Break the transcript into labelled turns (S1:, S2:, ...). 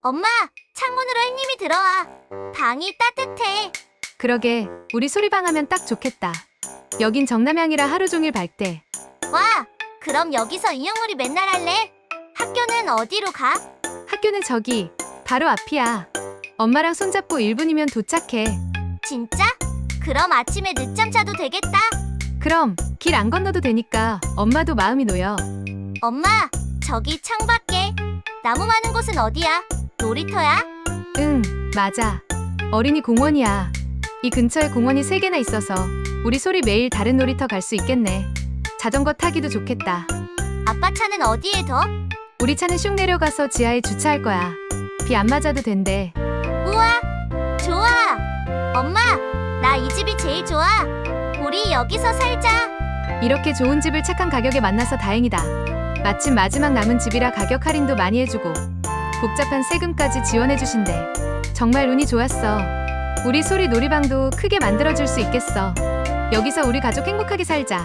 S1: 엄마, 창문으로 햇님이 들어와. 방이 따뜻해.
S2: 그러게 우리 소리방 하면 딱 좋겠다. 여긴 정남향이라 하루 종일 밝대.
S1: 와, 그럼 여기서 인형놀이 맨날 할래? 학교는 어디로 가?
S2: 학교는 저기 바로 앞이야. 엄마랑 손잡고 1분이면 도착해.
S1: 진짜? 그럼 아침에 늦잠 자도 되겠다.
S2: 그럼 길 안 건너도 되니까 엄마도 마음이 놓여.
S1: 엄마, 저기 창밖에. 나무 많은 곳은 어디야? 놀이터야?
S2: 응, 맞아. 어린이 공원이야. 이 근처에 공원이 세개나 있어서 우리 소리 매일 다른 놀이터 갈 수 있겠네. 자전거 타기도 좋겠다.
S1: 아빠 차는 어디에 둬?
S2: 우리 차는 슉 내려가서 지하에 주차할 거야. 비 안 맞아도 된대.
S1: 우와, 좋아. 엄마, 나 이 집이 제일 좋아. 우리 여기서 살자.
S2: 이렇게 좋은 집을 착한 가격에 만나서 다행이다. 마침 마지막 남은 집이라 가격 할인도 많이 해주고 복잡한 세금까지 지원해주신대. 정말 운이 좋았어. 우리 소리 놀이방도 크게 만들어줄 수 있겠어. 여기서 우리 가족 행복하게 살자.